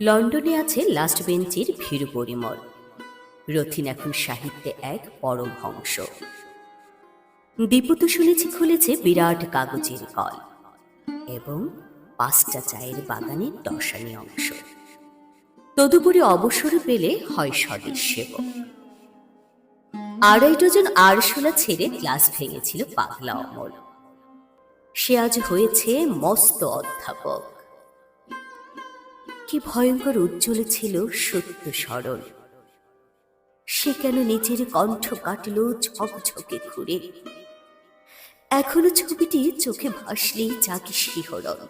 লন্ডনে আছে লাস্ট বেঞ্চের ভীরু পরিমল। রথিন এখন সাহিত্যে এক পরম হংস দীপু তো শুনেছি খুলেছে বিরাট কাগজের কল এবং পাঁচটা চায়ের বাগানের দশানি অংশ। তদুপরি অবসর পেলে হয় স্বদেশ সেবক আড়াই ডজন আরশোলা ছেড়ে ক্লাস ভেঙেছিল পাগলা অমল। সে আজ হয়েছে মস্ত অধ্যাপক। কি ভয়ঙ্কর উজ্জ্বল ছিল সত্য সরল। সে কেন নিজের কণ্ঠ কাটল ঝকঝকে ঘুরে? এখনও ছবিটি চোখে ভাসলেই জাগে শিহরণ।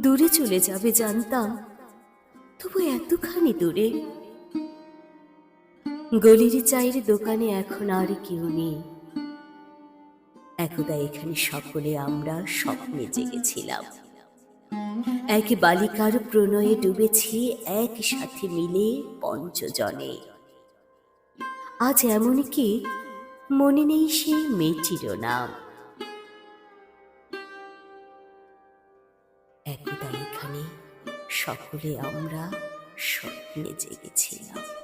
দূরে চলে যাবে জানতাম, তবু এতখানি দূরে। গলির চায়ের দোকানে এখন আর কেউ নেই। একদা এখানে সকলে আমরা স্বপ্নে জেগেছিলাম। এক বালিকার প্রণয়ে ডুবেছি এক সাথে মিলে পঞ্চজনে। আজ এমন কি? মনে নেই সেই মেয়েটিরও নাম একদা এখানে সকলে আমরা স্বপ্নে জেগেছিলাম।